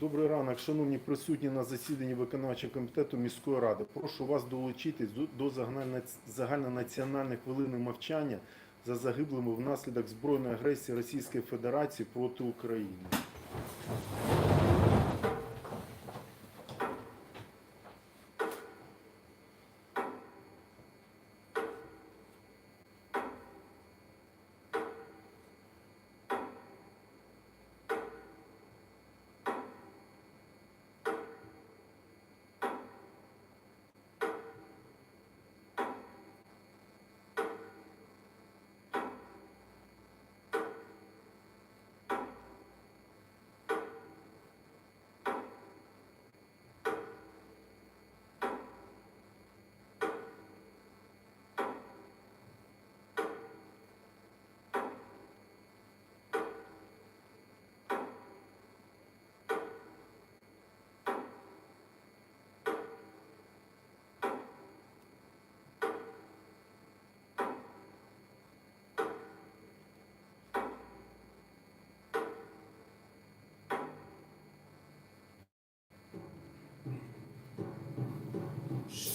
Добрий ранок, шановні присутні на засіданні виконавчого комітету міської ради. Прошу вас долучитись до- загальнонаціональних загальнонац- хвилини мовчання за загиблими внаслідок збройної агресії Російської Федерації проти України.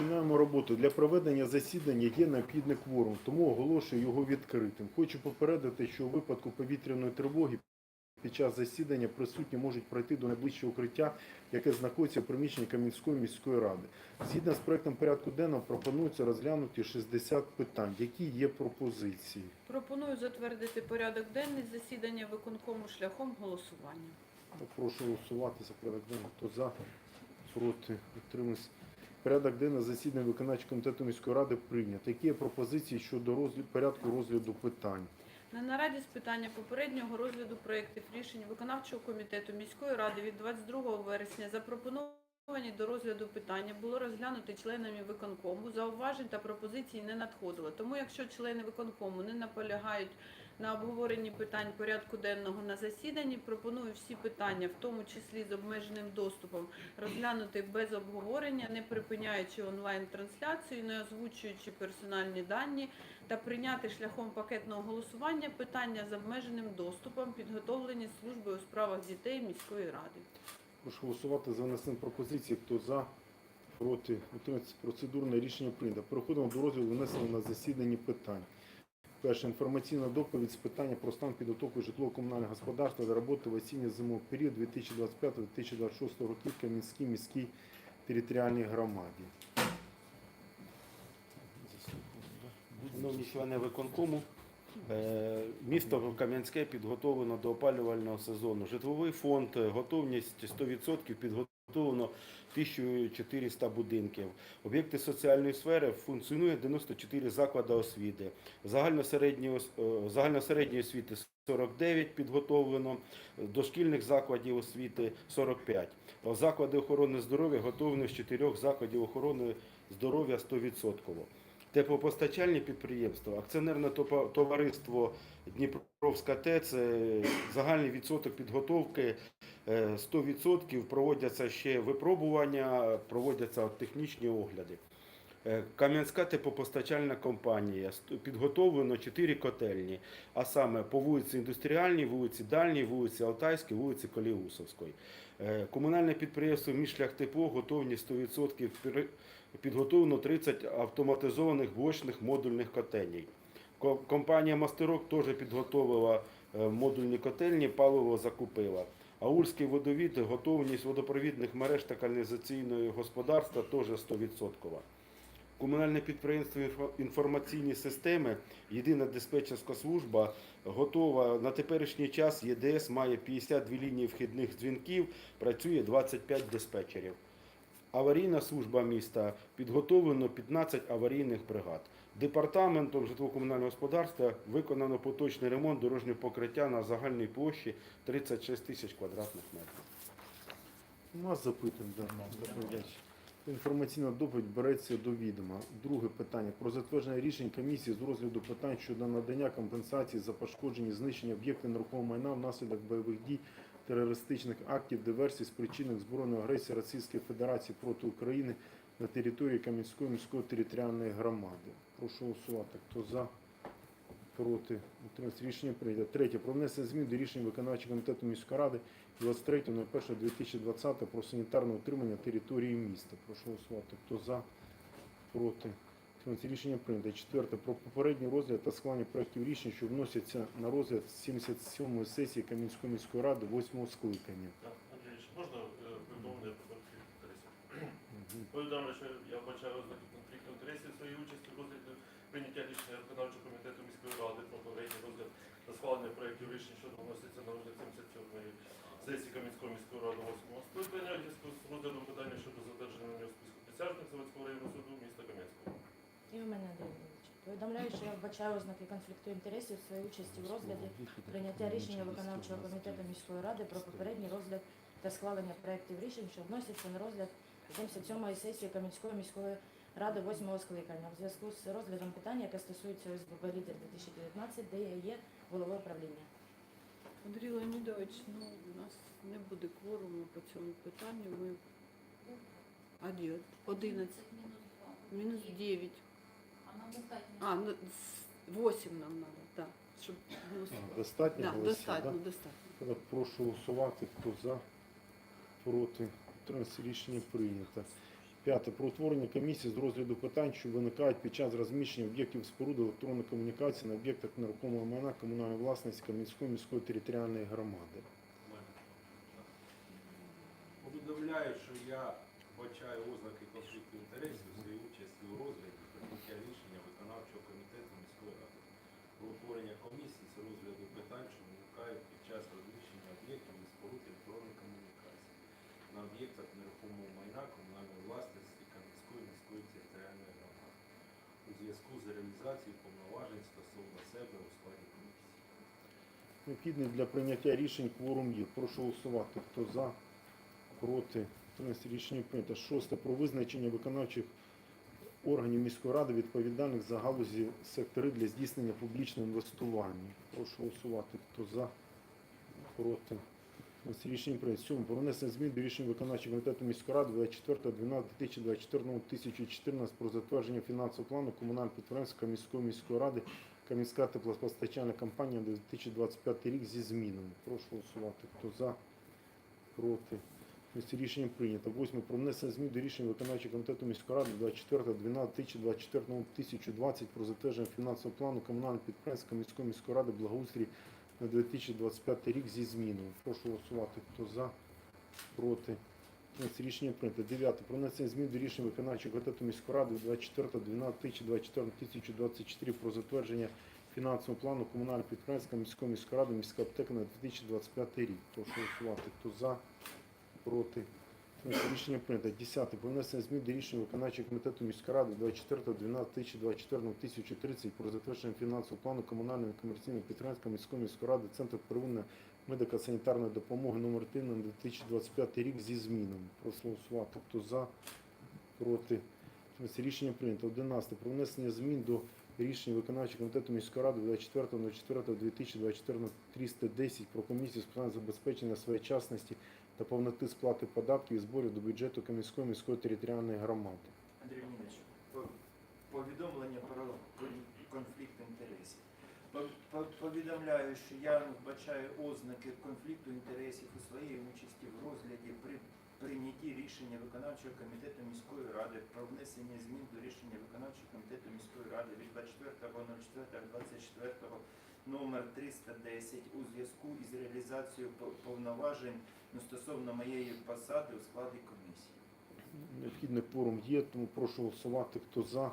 Починаємо роботу. Для проведення засідання є необхідний кворум, тому оголошую його відкритим. Хочу попередити, що у випадку повітряної тривоги під час засідання присутні можуть пройти до найближчого укриття, яке знаходиться в приміщенні Кам'янської міської ради. Згідно з проектом порядку денного пропонується розглянути 60 питань. Які є пропозиції? Пропоную затвердити порядок денний засідання виконкому шляхом голосування. Прошу голосувати за порядок денний. Хто за, проти, утримався. Порядок денний засідання виконавчого комітету міської ради прийнято. Які є пропозиції щодо розгляду, порядку розгляду питань? На нараді з питання попереднього розгляду проєктів рішень виконавчого комітету міської ради від 22 вересня запропоновані до розгляду питання було розглянути членами виконкому. Зауважень та пропозицій не надходило. Тому, якщо члени виконкому не наполягають на обговоренні питань порядку денного на засіданні, пропоную всі питання, в тому числі з обмеженим доступом, розглянути без обговорення, не припиняючи онлайн-трансляцію, не озвучуючи персональні дані та прийняти шляхом пакетного голосування питання з обмеженим доступом, підготовлені службою у справах дітей міської ради. Прошу голосувати за внесення пропозиції. Хто за, проти. Процедурне рішення прийнято. Переходимо до розгляду внесення на засіданні питань. Перше. Інформаційна доповідь з питання про стан підготовки житлово-комунального господарства до роботи в осінньо-зимовий період 2025-2026 років Кам'янській міській територіальній громаді. Шановні члени виконкому, е, місто Кам'янське підготовлено до опалювального сезону. Житловий фонд, готовність 100%, підготовлено 1400 будинків. Об'єкти соціальної сфери функціонує 94 заклади освіти. Загальносередньої е, Загальносередньої освіти 49 підготовлено, дошкільних закладів освіти 45. Заклади охорони здоров'я готовлені з чотирьох закладів охорони здоров'я 100%. Теплопостачальні підприємства, акціонерне товариство Дніпровська ТЕЦ, е, загальний відсоток підготовки е, 100%, проводяться ще випробування, проводяться технічні огляди. Е, Кам'янська теплопостачальна компанія підготовлено 4 котельні, а саме по вулиці Індустріальній, вулиці Дальній, вулиці Алтайській, вулиці Коліусовської. Е, Комунальне підприємство Мішлях-Тепло готовні 100% пір- підготовлено 30 автоматизованих блочних модульних котельній. Компанія Мастерок теж підготовила е, модульні котельні, паливо закупила. Аульський водовід, готовність водопровідних мереж та каналізаційного господарства теж 100%. Комунальне підприємство інформаційні системи, єдина диспетчерська служба готова на теперішній час. ЄДС має 52 лінії вхідних дзвінків, працює 25 диспетчерів. Аварійна служба міста підготовлено 15 аварійних бригад. Департаментом житлово-комунального господарства виконано поточний ремонт дорожнього покриття на загальній площі 36 тисяч квадратних метрів. У нас запитань, да. доповідач. Інформаційна доповідь береться до відома. Друге питання про затвердження рішень комісії з розгляду питань щодо надання компенсації за пошкоджені знищення об'єктів нерухомого майна внаслідок бойових дій, терористичних актів, диверсій, спричинених збройної агресії Російської Федерації проти України на території Кам'янської міської територіальної громади. Прошу голосувати. Хто за? Проти утримався. рішення прийнято. Третє. Про внесення змін до рішення виконавчого комітету міської ради 23.01.2020 про санітарне утримання території міста. Прошу голосувати. Хто за? Проти. Утримався. Рішення прийнято. Четверте. Про попередній розгляд та схвалення проєктів рішень, що вносяться на розгляд 77-ї сесії Кам'янської міської ради 8-го скликання. Андрійович, можна е, повідомлення про конфлікт інтересів? Повідомлю, що я бачаю ознаки конфлікту інтересів своєї участі в розгляді прийняття рішення виконавчого комітету міської ради про попередній розгляд та схвалення проєктів рішень, що вносяться на розгляд 77-ї сесії Кам'янської міської ради 8 скликання зв'язку з розглядом питання щодо затвердження на нього списку присяжних Заводського районного суду міста Кам'янського. І в мене Андрійович. Повідомляю, що я вбачаю ознаки конфлікту інтересів в своїй участі в розгляді прийняття рішення виконавчого комітету міської ради про попередній розгляд та схвалення проєктів рішень, що вносяться на розгляд 77-ї сесії Кам'янської міської ради 8-го скликання в зв'язку з розглядом питання, яке стосується ОСББ Лідер 2019, де я є головою правління. Андрій Леонідович, ну, у нас не буде кворуму по цьому питанню. Ми... А де? 11. Мінус 9. А, ну, 8 нам треба, так. Щоб голосувати. А, Достатньо Да, голосів, достатньо, да? достатньо. Тоді прошу голосувати, хто за, проти. Утримався. Рішення прийнято. П'яте. Про утворення комісії з розгляду питань, що виникають під час розміщення об'єктів споруд електронної комунікації на об'єктах нерухомого майна комунальної власності Кам'янської міської територіальної громади. Повідомляю, що я вбачаю ознаки конфлікту інтересів у своїй участі у розгляді прийняття рішення виконавчого комітету міської ради про утворення комісії з розгляду питань, що виникають під час розміщення об'єктів і споруд електронної комунікації на об'єктах нерухомого майна комунальної власності Кам'янської міської територіальної громади у зв'язку з реалізацією повноважень стосовно себе у складі комісії. Необхідний для прийняття рішень кворум є. Прошу голосувати. Хто за, проти. Утримався. Рішення прийнято. Шосте. Про визначення виконавчих органів міської ради відповідальних за галузі сектори для здійснення публічного інвестування. Прошу голосувати. Хто за, проти. Рішення прийнято. Сьоме. Про внесення змін до рішень виконавчого комітету міської ради 24.12.2024 про затвердження фінансового плану комунального підприємства міської міської ради Кам'янська теплопостачальна компанія 2025 рік зі змінами. Прошу голосувати. Хто за, проти. Ось рішення прийнято. Восьме. Про внесення змін до рішення виконавчого комітету міської ради 24.12.2024 про затвердження фінансового плану комунального підприємства міської міської ради благоустрій на 2025 рік зі змінами. Прошу голосувати. Хто за, проти. Ось рішення прийнято. Дев'яте. Про внесення змін до рішення виконавчого комітету міської ради 24.12.2024 про затвердження фінансового плану комунального підприємства міської міської ради міська аптека на 2025 рік. Прошу голосувати. Хто за, проти. Тобто Рішення прийнято. 10. Про внесення змін до рішення виконавчого комітету міської ради 24.12.2024 1030 про затвердження фінансового плану комунальної комерційної підтримки міської міської ради Центру первинної медико-санітарної допомоги номер 1 на 2025 рік зі змінами. Прошу голосувати. Хто за, проти. Тобто Рішення прийнято. 11. Про внесення змін до рішення виконавчого комітету міської ради 24.04.2024 310 про комісію з питань забезпечення своєчасності та повноти сплати податків і зборів до бюджету Кам'янської міської територіальної громади. Андрій Леонідович, по- повідомлення про конфлікт інтересів. По- по- Повідомляю, що я вбачаю ознаки конфлікту інтересів у своїй участі в розгляді при прийнятті рішення виконавчого комітету міської ради про внесення змін до рішення виконавчого комітету міської ради від 24.04.24 номер 310 у зв'язку із реалізацією повноважень ну, стосовно моєї посади у складі комісії. Необхідний кворум є, тому прошу голосувати, хто за,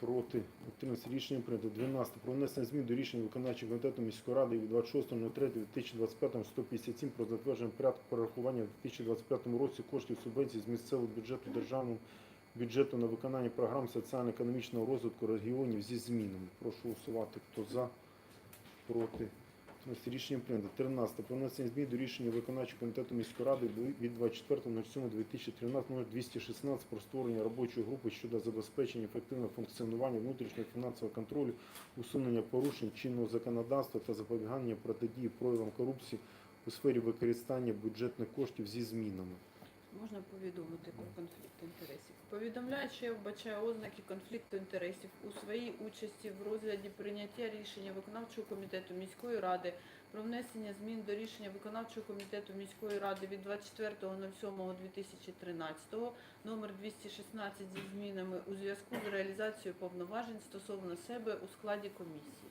проти, утримався. Рішення прийнято. 12. Про внесення змін до рішення виконавчого комітету міської ради від 26.03.2025 157 про затвердження порядку перерахування в 2025 році коштів субвенцій з місцевого бюджету державного бюджету на виконання програм соціально-економічного розвитку регіонів зі змінами. Прошу голосувати, хто за, проти. Тобто Рішення прийнято. 13. Про внесення змін до рішення виконавчого комітету міської ради від 24.07.2013 номер 216 про створення робочої групи щодо забезпечення ефективного функціонування внутрішнього фінансового контролю, усунення порушень чинного законодавства та запобігання протидії проявам корупції у сфері використання бюджетних коштів зі змінами. Можна повідомити про конфлікт інтересів. Повідомляю, що я вбачаю ознаки конфлікту інтересів у своїй участі в розгляді прийняття рішення виконавчого комітету міської ради про внесення змін до рішення виконавчого комітету міської ради від 24.07.2013 номер 216 зі змінами у зв'язку з реалізацією повноважень стосовно себе у складі комісії.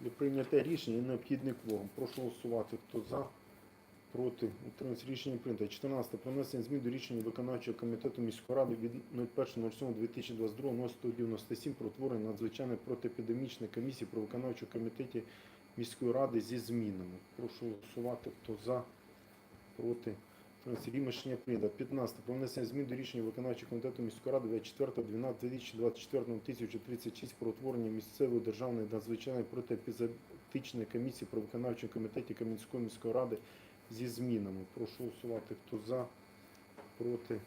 Для прийняття рішення необхідний кворум. Прошу голосувати. Хто за? Проти. Утримався. Рішення прийнято. 14. Про внесення змін до рішення виконавчого комітету міської ради від 01.07.2022 номер 197 про утворення надзвичайної протиепідемічної комісії про виконавчу комітеті міської ради зі змінами. Прошу голосувати. Хто за? Проти. Рішення прийнято. 15. Про внесення змін до рішення виконавчого комітету міської ради 24.12.2024 1036 про утворення місцевої державної надзвичайної протиепізотичної комісії про виконавчому комітеті Кам'янської міської ради зі змінами. Прошу голосувати. Хто за? Проти.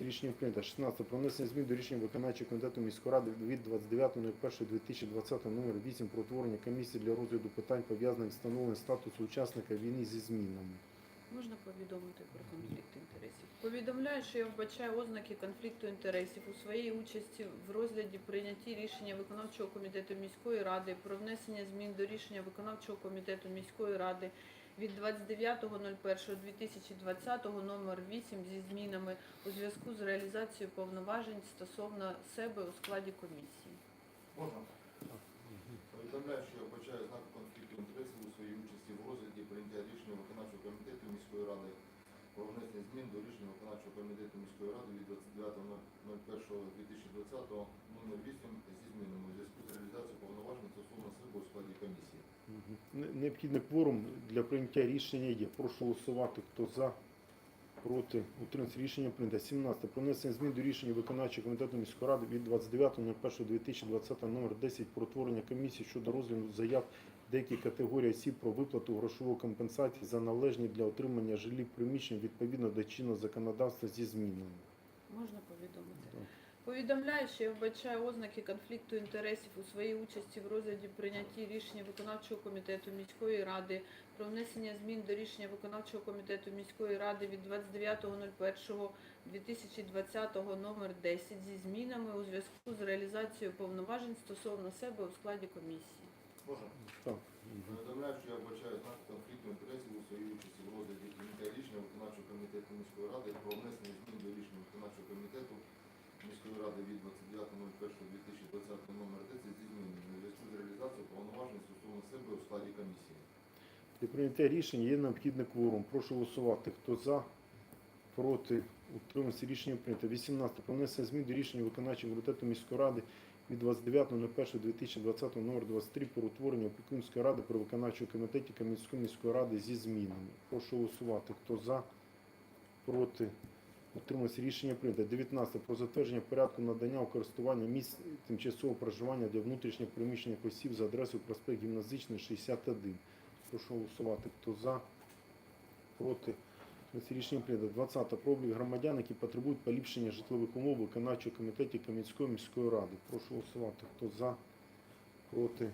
Рішення прийнято. 16. Про внесення змін до рішення виконавчого комітету міської ради від 29.01.2020 номер 8 про утворення комісії для розгляду питань пов'язаних з встановленням статусу учасника війни зі змінами. Можна повідомити про конфлікт інтересів. Повідомляю, що я вбачаю ознаки конфлікту інтересів у своїй участі в розгляді прийнятті рішення виконавчого комітету міської ради про внесення змін до рішення виконавчого комітету міської ради від 29.01.2020 номер 8 зі змінами у зв'язку з реалізацією повноважень стосовно себе у складі комісії. Можна? Повідомляю, що я вбачаю знаки конфлікту інтересів у своїй участі в розгляді прийняття рішення виконавчого комітету міської ради про внесення змін до рішення виконавчого комітету міської ради від 29.01.2020 номер 8 зі змінами у зв'язку з реалізацією повноважень стосовно себе у складі комісії. Не- Необхідний кворум для прийняття рішення є. Прошу голосувати. Хто за? Проти. Утримався. Рішення прийнято. 17. Про внесення змін до рішення виконавчого комітету міської ради від 29.01.2020 номер 10 про утворення комісії щодо розгляду заяв деяких категорій осіб про виплату грошової компенсації за належні для отримання жилі приміщень відповідно до чинного законодавства зі змінами. Можна повідомити? Повідомляю, що я вбачаю ознаки конфлікту інтересів у своїй участі в розгляді прийнятті рішення виконавчого комітету міської ради про внесення змін до рішення виконавчого комітету міської ради від 29.01.2020 номер 10 зі змінами у зв'язку з реалізацією повноважень стосовно себе у складі комісії. Можна? Так. Повідомляю, що я вбачаю знаки конфлікту інтересів у своїй участі в розгляді прийняття рішення виконавчого комітету міської ради про внесення змін до рішення виконавчого комітету міської ради від 29.01.2020 номер 10 зі змінами у зв'язку з реалізацією повноважень стосовно себе у складі комісії. Для прийняття рішення є необхідний кворум. Прошу голосувати. Хто за? Проти? Утримався. Рішення прийнято. 18. Про внесення змін до рішення виконавчого комітету міської ради від 29.01.2020 номер 23 про утворення опікунської ради при виконавчому комітеті Кам'янської міської ради зі змінами. Прошу голосувати. Хто за? Проти. Утримався. Рішення прийнято. 19. Про затвердження порядку надання у користування місць тимчасового проживання для внутрішньо переміщених осіб за адресою проспект Гімназичний, 61. Прошу голосувати. Хто за? Проти. Рішення прийнято. 20. Про облік громадян, які потребують поліпшення житлових умов виконавчого комітеті Кам'янської міської ради. Прошу голосувати. Хто за? Проти.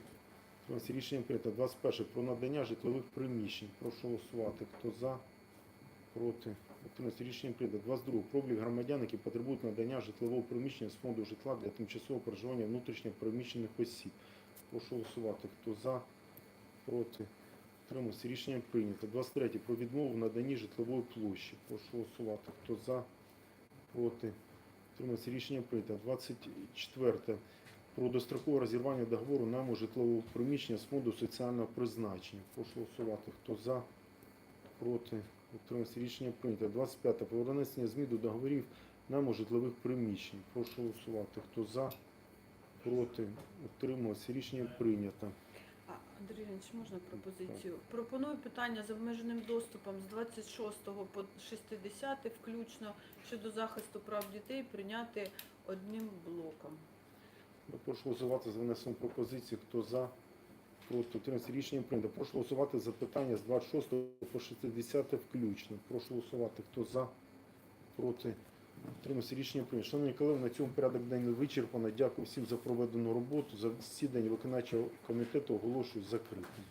Рішення прийнято. 21. Про надання житлових приміщень. Прошу голосувати. Хто за? Проти. Утримався. Рішення прийнято. 22. Про облік громадян, які потребують надання житлового приміщення з фонду житла для тимчасового проживання внутрішньо переміщених осіб. Прошу голосувати. Хто за? Проти. Утримався. Рішення прийнято. 23. Про відмову в наданні житлової площі. Прошу голосувати. Хто за? Проти. Утримався. Рішення прийнято. 24. Про дострокове розірвання договору найму житлового приміщення з фонду соціального призначення. Прошу голосувати. Хто за? Проти. Утримався. Рішення прийнято. 25. Про внесення змін до договорів найму житлових приміщень. Прошу голосувати. Хто за? Проти. Утримався. Рішення прийнято. А, Андрій Іванович, можна пропозицію? Пропоную питання з обмеженим доступом з 26 по 60 включно щодо захисту прав дітей прийняти одним блоком. Прошу голосувати за внесення пропозиції. Хто за? Проти. Утримався. Рішення прийнято. Прошу голосувати за питання з 26 по 60 включно. Прошу голосувати. Хто за? Проти. Утримався. Рішення прийнято. Шановні колеги, на цьому порядок день вичерпано. Дякую всім за проведену роботу. За засідання виконавчого комітету оголошую закритим.